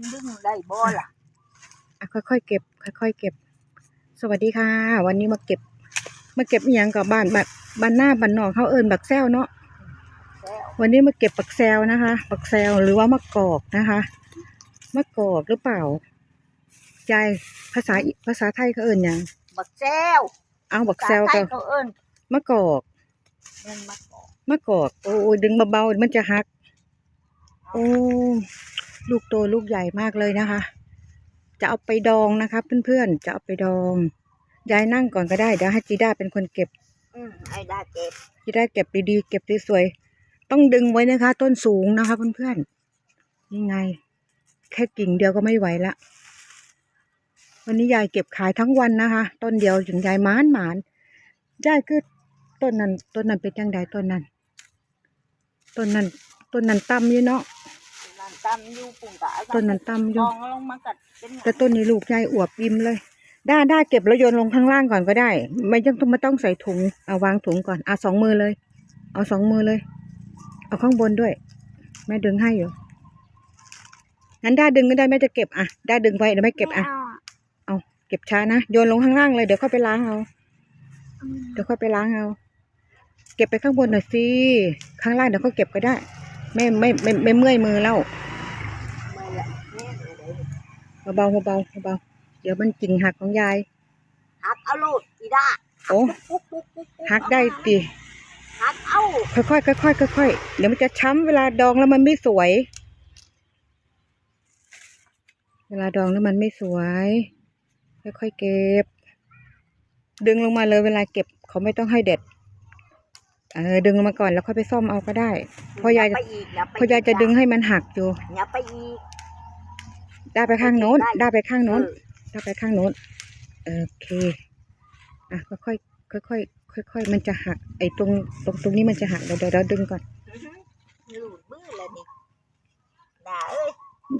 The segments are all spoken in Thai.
มันดึงได้บ่ล่ะอะค่อยๆเก็บ ค่อยๆเก็บ สวัสดีค่ะ วันนี้มาเก็บ มาเก็บอหย่างกับบ้านบ้านบ้านหน้าบ้านนอกเขาเอิญบักแซวเนาะแล้ววันนี้มาเก็บบักแซวนะคะบักแซวหรือว่ามะกอกนะคะมะกอกหรือเปล่ายายภาษาอิภาษาไทยเขาเอิญหยังบักแซวเอาบักแซวภาษาไทกัยบเขาเอิ้นมะกอกเงินมะกอกมะกอกโอ้ยดึงเบาๆมันจะหัก โอ้ ลูกโตลูกใหญ่มากเลยนะคะ จะเอาไปดองนะคะเพื่อนๆ จะเอาไปดอง ยายนั่งก่อนก็ได้ เดี๋ยวให้จีด้าเป็นคนเก็บอืมไอ้ได้เก็บจีด้าเก็บดีๆ เก็บสวยๆ ต้องดึงไว้นะคะ ต้นสูงนะคะเพื่อนๆนี่ไง แค่กิ่งเดียวก็ไม่ไหวละ วันนี้ยายเก็บขายทั้งวันนะคะ ต้นเดียวถึงยายหมานหมานยายคือต้นนั้น ต้นนั้นเป็นยังไงต้นนั้น ต้นนั้น ต้นนั้นต่ำอยู่เนาะนั่น ตำอยู่ปุ่งกะต้นนั้นต่ำอยู่ลองลงมากัดเป็นหยังแต่ต้นนี้ลูกยายอวบอิ่มเลยได้ได้เก็บแล้วโยนลงข้างล่างก่อนก็ได้ ไม่ต้องไม่ต้องใส่ถุงเอาวางถุงก่อนเอาสองมือเลย เอาสองมือเลย เอาข้างบนด้วย แม่ดึงให้อยู่งั้นได้ดึงก็ได้แม่จะเก็บอะได้ดึงไว้เดี๋ยวไม่เก็บอะเอาเก็บช้านะโยนลงข้างล่างเลยเดี๋ยวค่อยไปล้างเอาเดี๋ยวค่อยไปล้างเอา เก็บไปข้างบนหน่อยสิข้างล่างเดี๋ยวเขาเก็บก็ได้ ไม่ไม่ไม่ไม่เมื่อยมือแล้ว ไม่ละแม่เลย เด้อเบาๆเบาๆเบาๆเดี๋ยวมันกิ่งหักของยาย หักเอาโลดอีด้าโอ้ปุ๊บปุ๊บปุ๊บปุ๊บหักได้ดิหักเอาค่อยๆค่อยๆค่อยๆเดี๋ยวมันจะช้ำเวลาดองแล้วมันไม่สวย เวลาดองแล้วมันไม่สวย ค่อยๆเก็บ ดึงลงมาเลยเวลาเก็บเขาไม่ต้องให้เด็ดเออดึงลงมาก่อนแล้วค่อยไปซ่อมเอาก็ได้ เพราะยายไปอีกอย่าไปเพราะยายจะดึงให้มันหักอยู่อย่าไปอีก ได้ไปข้างโน้นได้ได้ไปข้างโน้นเออได้ไปข้างโน้นโอเคอะค่อยๆค่อยๆค่อยๆมันจะหักไอ้ตรงตรงตรงนี้มันจะหักเดี๋ยวเดี๋ยวเราดึงก่อนอื้อหือหลุดมือเลยนี่ด่าเอ้ย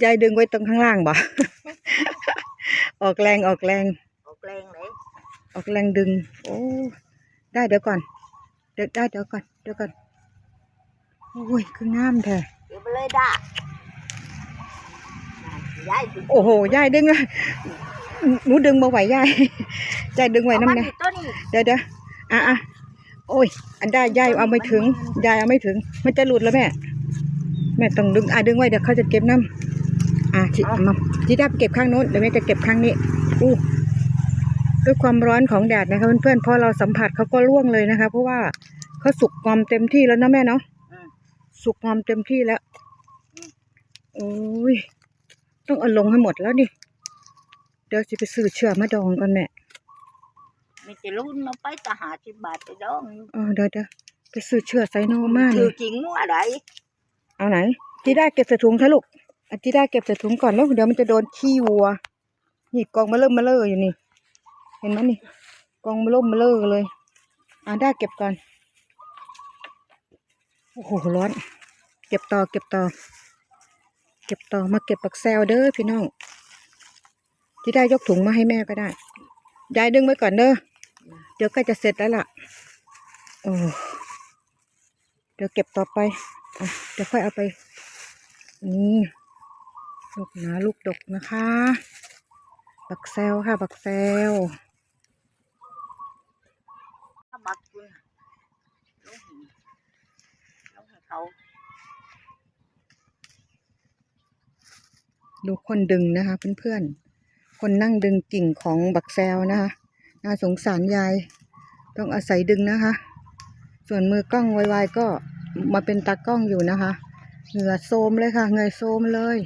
ยายดึงไว้ตรงข้างล่างบ่ออกแรงออกแรง ออกแรงเลยออกแรงดึง โอ้ได้เดี๋ยวก่อนเดี๋ยวได้เดี๋ยวก่อนเดี๋ยวก่อนโอ้ยคืองามแท้เดี๋ยวไปเลยด่า ย้ายถึงโอ้โหยายดึงอะหนูดึงมาไหวยายยายดึงไว้เอาน้ำมาไงดิตัวนี้เดี๋ยวเดี๋ยวอะอะโอ้ย อันได้ยายเอาไม่ถึงยายเอาไม่ถึง มันจะหลุดแล้วแม่ แม่ต้องดึงอะดึงไว้เดี๋ยวเขาจะเก็บน้ำอะจิเอามาจิได้ไปเก็บข้างโน้นเดี๋ยวแม่จะเก็บข้างนี้อู้ด้วยความร้อนของแดดนะคะเพื่อนๆพอเราสัมผัสเขาก็ร่วงเลยนะคะ เพราะว่าเขาสุกงอมเต็มที่แล้วนะแม่เนาะอืมสุกงอมเต็มที่แล้วโอ้ย ต้องเอาลงให้หมดแล้วดิ เดี๋ยวจะไปซื้อเชื่อมาดองกันแม่มีแต่รุ่นเอาไปตะหาสิบบาทไปดองเออเดี๋ยวเดี๋ยวไปซื้อเชื่อไซโนมาคืเลอยจริงว่าไรเอาไหนจีได้เก็บใส่ถุงเถอะลูกอะจีได้เก็บใส่ถุงก่อนแล้วเดี๋ยวมันจะโดนขี้วัว นี่กองมาเริ่มมาเลออยู่นี่ เห็นไหมนี่ กองมาเริ่มมาเลอเลยอะได้เก็บก่อน โอ้โหร้อน เก็บต่อเก็บต่อ เก็บต่อมาเก็บปักแซวเด้อพี่น้อง ที่ได้ยกถุงมาให้แม่ก็ได้ ยายดึงไว้ก่อนเด้อ เดี๋ยวก็จะเสร็จแล้วล่ะ โอ้ เดี๋ยวเก็บต่อไปอะเดี๋ยวค่อยเอาไป นี่ลูกหนาลูกดกนะคะบักแซวค่ะบักแซวถ้าบักคุณลงหินลงให้เขา ดูคนดึงนะคะเพื่อนๆ คนนั่งดึงกิ่งของบักแซวนะคะน่าสงสารยาย ต้องอาศัยดึงนะคะ ส่วนมือกล้องไวๆก็มาเป็นตากล้องอยู่นะคะเหงื่อโซมเลยค่ะเหงื่อโซมเลย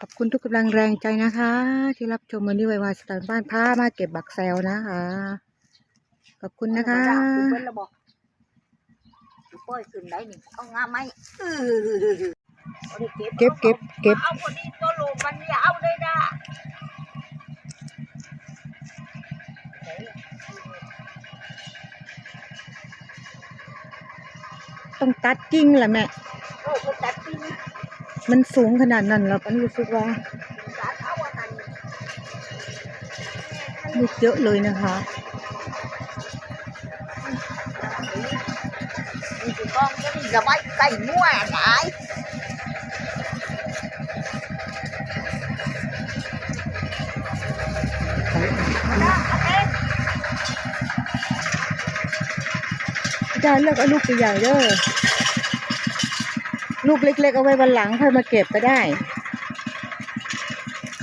ขอบคุณทุกกำลังแรงใจนะคะ ที่รับชมวันนี้ไวๆสไตล์บ้านพามาเก็บบักแซวนะคะ ขอบคุณนะคะเอาเบิ้ลระบอกสิปล่อยขึ้นได้นี่เอางามไหม เออเอาดิเก็บเก็บเก็บเอาพอดีตัวโลมันอย่าเอาเลยนะต้องตัดกิ่งแหละแม่โอ้ก็ตัดทิ้งมันสูงขนาดนั้นแล้วปันรู้สึกว่าตัดเอาอันนั้นลูกเยอะเลยนะคะนี่คือกล้องก็นี่จะไว้ใส่มั่วหลาย ยายเลือกเอาลูกใหญ่เด้อ ลูกเล็ก ๆ เอาไว้วันหลังค่อยมาเก็บก็ได้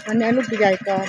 วันนี้ลูกใหญ่ก่อน